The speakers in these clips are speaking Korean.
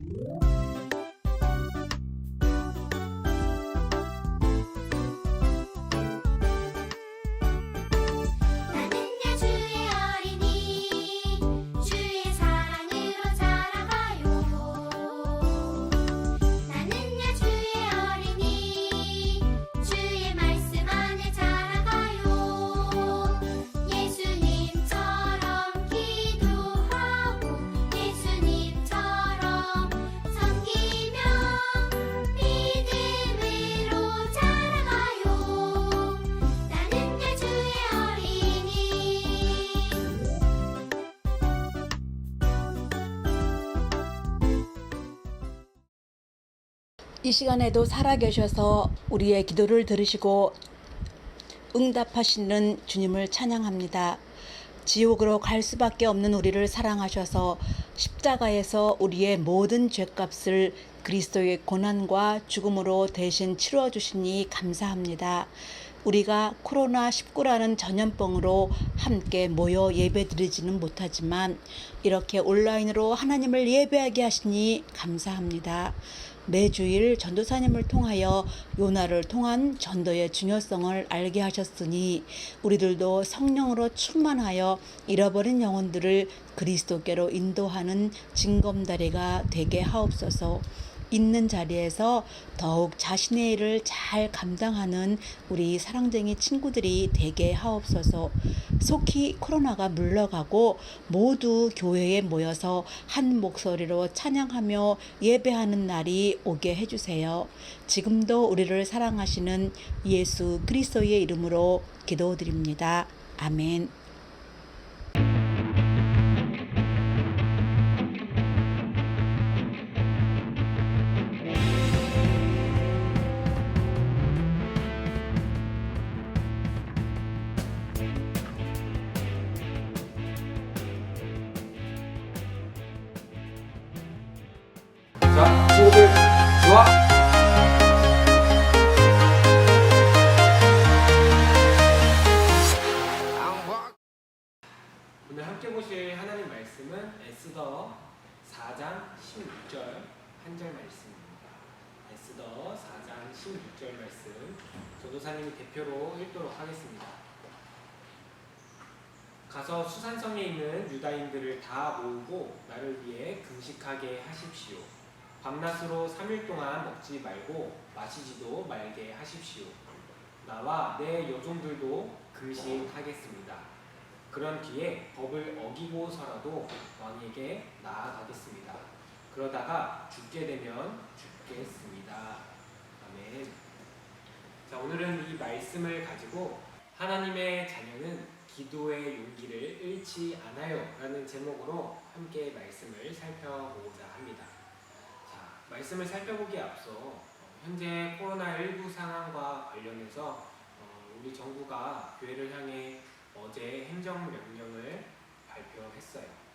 나 이 시간에도 살아계셔서 우리의 기도를 들으시고 응답하시는 주님을 찬양합니다. 지옥으로 갈 수밖에 없는 우리를 사랑하셔서 십자가에서 우리의 모든 죄값을 그리스도의 고난과 죽음으로 대신 치루어 주시니 감사합니다. 우리가 코로나19라는 전염병으로 함께 모여 예배드리지는 못하지만 이렇게 온라인으로 하나님을 예배하게 하시니 감사합니다. 매주일 전도사님을 통하여 요나를 통한 전도의 중요성을 알게 하셨으니 우리들도 성령으로 충만하여 잃어버린 영혼들을 그리스도께로 인도하는 징검다리가 되게 하옵소서. 있는 자리에서 더욱 자신의 일을 잘 감당하는 우리 사랑쟁이 친구들이 되게 하옵소서. 속히 코로나가 물러가고 모두 교회에 모여서 한 목소리로 찬양하며 예배하는 날이 오게 해주세요. 지금도 우리를 사랑하시는 예수 그리스도의 이름으로 기도드립니다. 아멘. 16절 한절 말씀입니다. 에스더 4장 16절 말씀 조도사님이 대표로 읽도록 하겠습니다. 가서 수산성에 있는 유다인들을 다 모으고 나를 위해 금식하게 하십시오. 밤낮으로 3일 동안 먹지 말고 마시지도 말게 하십시오. 나와 내 여종들도 금식하겠습니다. 그런 뒤에 법을 어기고서라도 왕에게 나아가겠습니다. 그러다가 죽게 되면 죽겠습니다. 아멘. 자, 오늘은 이 말씀을 가지고 하나님의 자녀는 기도의 용기를 잃지 않아요. 라는 제목으로 함께 말씀을 살펴보고자 합니다. 자, 말씀을 살펴보기에 앞서 어, 현재 코로나19 상황과 관련해서 어, 우리 정부가 교회를 향해 어제 행정명령을 발표했어요.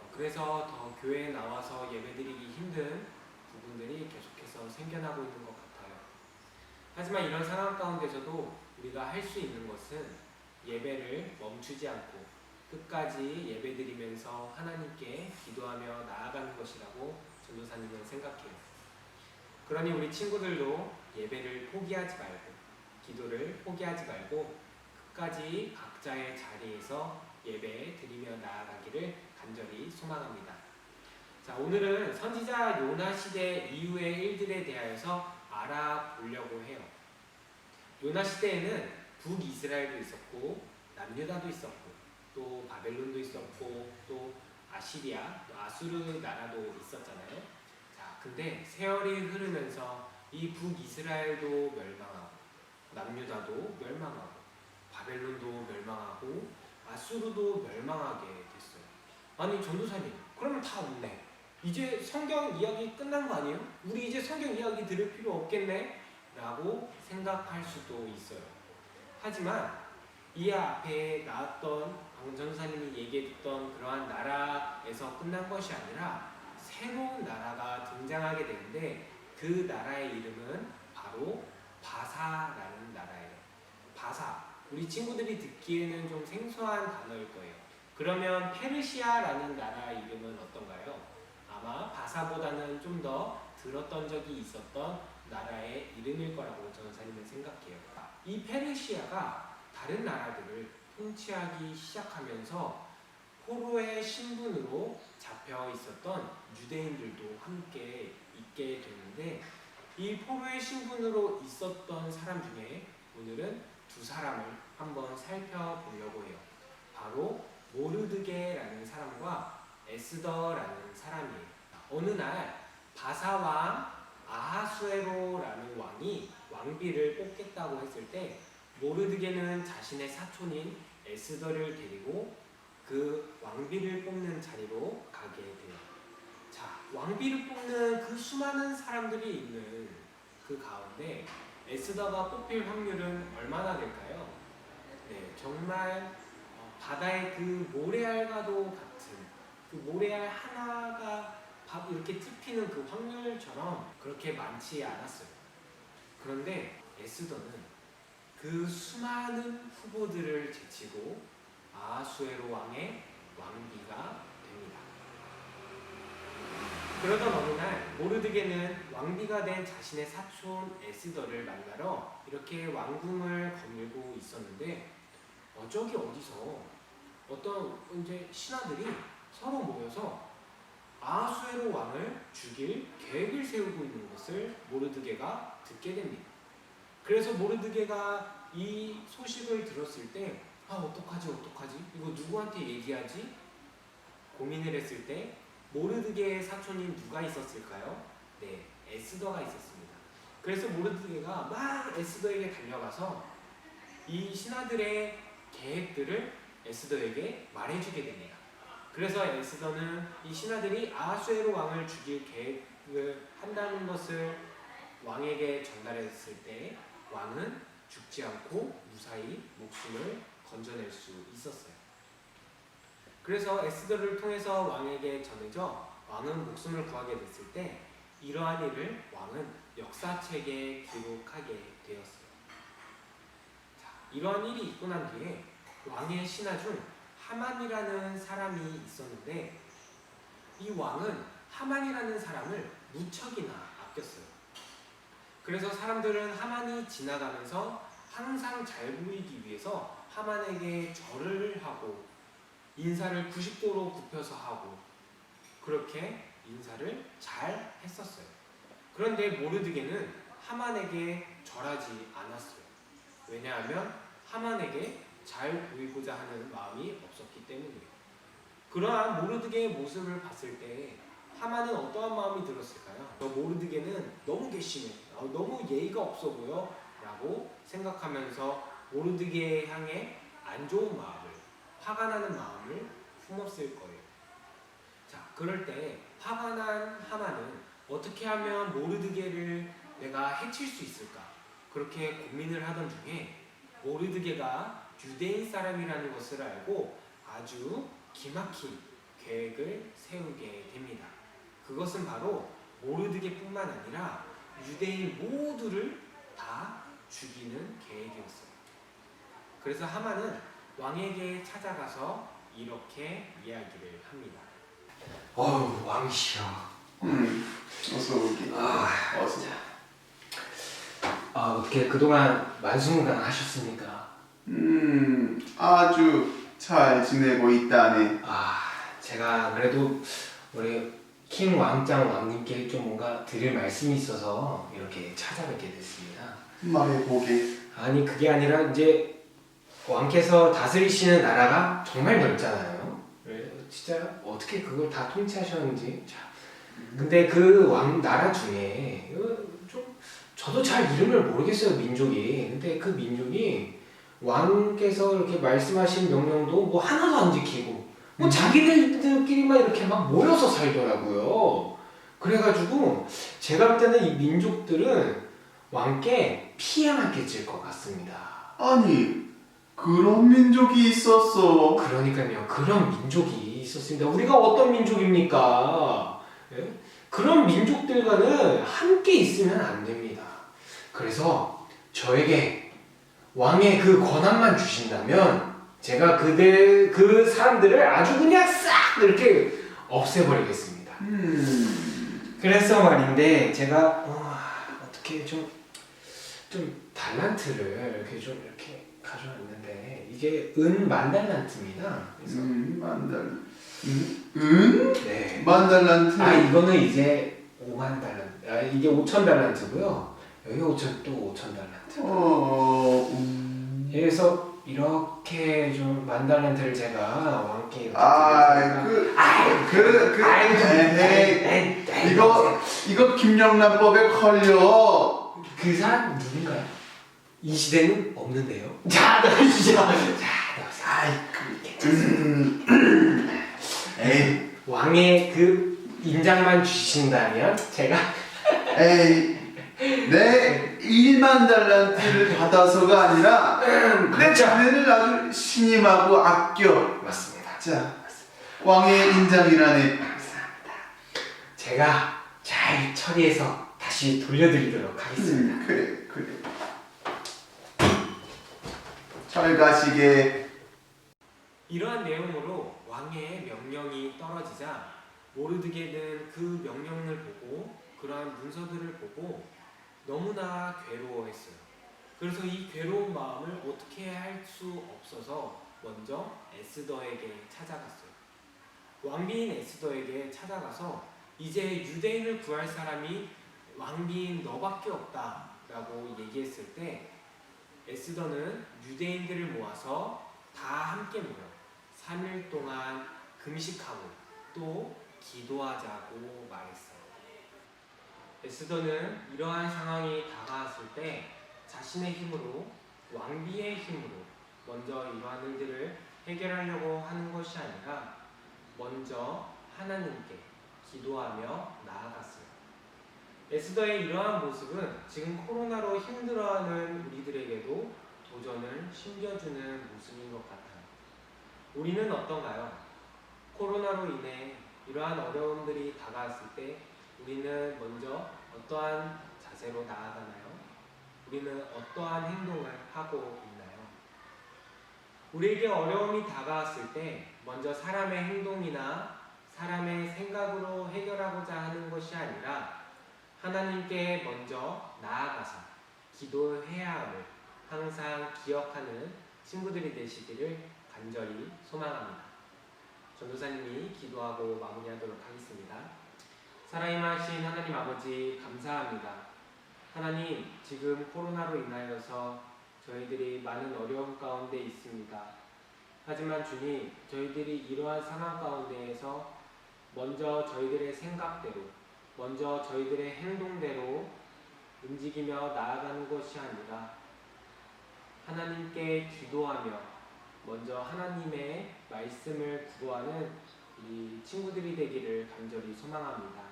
어, 그래서 더 교회에 나와서 예배드리기 힘든 부분들이 계속해서 생겨나고 있는 것 같아요. 하지만 이런 상황 가운데서도 우리가 할 수 있는 것은 예배를 멈추지 않고 끝까지 예배드리면서 하나님께 기도하며 나아가는 것이라고 전도사님은 생각해요. 그러니 우리 친구들도 예배를 포기하지 말고 기도를 포기하지 말고 끝까지 각자의 자리에서 예배 드리며 나아가기를 간절히 소망합니다. 자, 오늘은 선지자 요나 시대 이후의 일들에 대하여서 알아보려고 해요. 요나 시대에는 북이스라엘도 있었고 남유다도 있었고 또 바벨론도 있었고 또 아시리아, 또 아수르 나라도 있었잖아요. 자, 근데 세월이 흐르면서 이 북이스라엘도 멸망하고 남유다도 멸망하고 바벨론도 멸망하고 아수르도 멸망하게 됐어요. 아니 전도사님, 그러면 다 없네. 이제 성경 이야기 끝난 거 아니에요? 우리 이제 성경 이야기 들을 필요 없겠네? 라고 생각할 수도 있어요. 하지만 이 앞에 나왔던 방 전사님이 얘기했던 그러한 나라에서 끝난 것이 아니라 새로운 나라가 등장하게 되는데 그 나라의 이름은 바로 바사라는 나라예요. 바사. 우리 친구들이 듣기에는 좀 생소한 단어일 거예요. 그러면 페르시아라는 나라 이름은 어떤가요? 아, 아마 바사보다는 좀 더 들었던 적이 있었던 나라의 이름일 거라고 전사님은 생각해요. 이 페르시아가 다른 나라들을 통치하기 시작하면서 포로의 신분으로 잡혀 있었던 유대인들도 함께 있게 되는데 이 포로의 신분으로 있었던 사람 중에 오늘은 두 사람을 한번 살펴보려고 해요. 바로 모르드게라는 사람과 에스더라는 사람이에요. 어느 날 바사왕 아하수에로라는 왕이 왕비를 뽑겠다고 했을 때 모르드게는 자신의 사촌인 에스더를 데리고 그 왕비를 뽑는 자리로 가게 돼요. 자, 왕비를 뽑는 그 수많은 사람들이 있는 그 가운데 에스더가 뽑힐 확률은 얼마나 될까요? 네, 정말 어, 바다의 그 모래알과도 같은 그 모래알 하나가 밥 이렇게 찝히는 그 확률처럼 그렇게 많지 않았어요. 그런데 에스더는 그 수많은 후보들을 제치고 아하수에로 왕의 왕비가 됩니다. 그러던 어느 날 모르드게는 왕비가 된 자신의 사촌 에스더를 만나러 이렇게 왕궁을 거닐고 있었는데 어, 저기 어디서 어떤 이제 신하들이 서로 모여서 아하수에로 왕을 죽일 계획을 세우고 있는 것을 모르드게가 듣게 됩니다. 그래서 모르드게가 이 소식을 들었을 때 아 어떡하지 어떡하지 이거 누구한테 얘기하지 고민을 했을 때 모르드게의 사촌인 누가 있었을까요? 네 에스더가 있었습니다. 그래서 모르드게가 막 에스더에게 달려가서 이 신하들의 계획들을 에스더에게 말해주게 됩니다. 그래서 에스더는 이 신하들이 아하수에로 왕을 죽일 계획을 한다는 것을 왕에게 전달했을 때 왕은 죽지 않고 무사히 목숨을 건져낼 수 있었어요. 그래서 에스더를 통해서 왕에게 전해져 왕은 목숨을 구하게 됐을 때 이러한 일을 왕은 역사책에 기록하게 되었어요. 자, 이러한 일이 있고 난 뒤에 왕의 신하 중 하만이라는 사람이 있었는데 이 왕은 하만이라는 사람을 무척이나 아꼈어요. 그래서 사람들은 하만이 지나가면서 항상 잘 보이기 위해서 하만에게 절을 하고 인사를 90도로 굽혀서 하고 그렇게 인사를 잘 했었어요. 그런데 모르드게는 하만에게 절하지 않았어요. 왜냐하면 하만에게 잘 보이고자 하는 마음이 없었기 때문이에요. 그러한 모르드게의 모습을 봤을 때 하만은 어떠한 마음이 들었을까요? 저 모르드게는 너무 괘씸해, 어, 너무 예의가 없어 보여 라고 생각하면서 모르드게 향해 안 좋은 마음을, 화가 나는 마음을 품었을 거예요. 자, 그럴 때 화가 난 하만은 어떻게 하면 모르드게를 내가 해칠 수 있을까? 그렇게 고민을 하던 중에 모르드게가 유대인 사람이라는 것을 알고 아주 기막힌 계획을 세우게 됩니다. 그것은 바로 모르드게뿐만 아니라 유대인 모두를 다 죽이는 계획이었어요. 그래서 하만은 왕에게 찾아가서 이렇게 이야기를 합니다. 어우 왕이시여. 음, 어서 오기. 아, 어서. 아 어떻게 그동안 만수무강 하셨습니까? 음, 아주 잘 지내고 있다네. 아 제가 그래도 우리 킹 왕짱 왕님께 좀 뭔가 드릴 말씀이 있어서 이렇게 찾아뵙게 됐습니다. 말해보게. 아니 그게 아니라 이제 왕께서 다스리시는 나라가 정말 넓잖아요. 왜? 진짜 어떻게 그걸 다 통치하셨는지. 자, 근데 그 왕 나라 중에 좀 저도 잘 이름을 모르겠어요 민족이. 근데 그 민족이 왕께서 이렇게 말씀하신 명령도 뭐 하나도 안 지키고 뭐 자기들끼리만 이렇게 막 모여서 살더라고요. 그래가지고 제가 볼 때는 이 민족들은 왕께 피해만 끼칠 것 같습니다. 아니, 그런 민족이 있었어. 그러니까요. 그런 민족이 있었습니다. 우리가 어떤 민족입니까? 예? 그런 민족들과는 함께 있으면 안 됩니다. 그래서 저에게 왕의 그 권한만 주신다면 제가 그들 그 사람들을 아주 그냥 싹 이렇게 없애버리겠습니다. 음. 그래서 말인데 제가 어, 어떻게 좀 좀 달란트를 이렇게 좀 이렇게 가져왔는데 이게 은 만달란트입니다. 그래서 음, 만달. 음? 음? 네. 만 달란트. 아 이거는 이제 5만 달란트. 아 이게 5천 달란트고요. 여기 5천 또 5천 달란트. 어. 음. 그래서 이렇게 좀 만달란트를 제가 왕께 아, 그, 그, 그, 에헤이. 에이, 에이, 이거, 이거 김영란법에 걸려. 그 사람 누군가요? 이 시대는 없는데요. 자, 넣으시죠. 자, 넣으세요. 아이, 그, 음. 에이, 왕의 그 인장만 주신다면 제가 에이. 내 1만 달란트를 받아서가 아니라 내 그렇죠. 자네를 아주 신임하고 아껴. 맞습니다. 자, 왕의 인장이라네. 제가 잘 처리해서 다시 돌려드리도록 하겠습니다. 음, 그래, 그래. 잘 가시게. 이러한 내용으로 왕의 명령이 떨어지자 모르드게는 그 명령을 보고 그러한 문서들을 보고 너무나 괴로워했어요. 그래서 이 괴로운 마음을 어떻게 할 수 없어서 먼저 에스더에게 찾아갔어요. 왕비인 에스더에게 찾아가서 이제 유대인을 구할 사람이 왕비인 너밖에 없다 라고 얘기했을 때 에스더는 유대인들을 모아서 다 함께 모여 3일 동안 금식하고 또 기도하자고 말했어요. 에스더는 이러한 상황이 다가왔을 때 자신의 힘으로 왕비의 힘으로 먼저 이러한 일들을 해결하려고 하는 것이 아니라 먼저 하나님께 기도하며 나아갔어요. 에스더의 이러한 모습은 지금 코로나로 힘들어하는 우리들에게도 도전을 심겨주는 모습인 것 같아요. 우리는 어떤가요? 코로나로 인해 이러한 어려움들이 다가왔을 때 우리는 먼저 어떠한 자세로 나아가나요? 우리는 어떠한 행동을 하고 있나요? 우리에게 어려움이 다가왔을 때 먼저 사람의 행동이나 사람의 생각으로 해결하고자 하는 것이 아니라 하나님께 먼저 나아가서 기도해야 함을 항상 기억하는 친구들이 되시기를 간절히 소망합니다. 전도사님이 기도하고 마무리하도록 하겠습니다. 살아임하신 하나님 아버지 감사합니다. 하나님 지금 코로나로 인하여서 저희들이 많은 어려움 가운데 있습니다. 하지만 주님 저희들이 이러한 상황 가운데에서 먼저 저희들의 생각대로 먼저 저희들의 행동대로 움직이며 나아가는 것이 아니라 하나님께 기도하며 먼저 하나님의 말씀을 구하는 이 친구들이 되기를 간절히 소망합니다.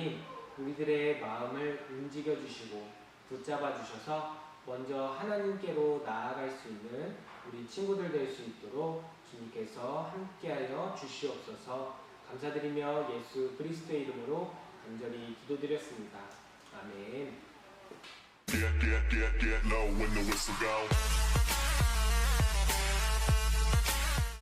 하나님, 우리들의 마음을 움직여 주시고 붙잡아 주셔서 먼저 하나님께로 나아갈 수 있는 우리 친구들 될 수 있도록 주님께서 함께하여 주시옵소서 감사드리며 예수 그리스도의 이름으로 간절히 기도드렸습니다. 아멘.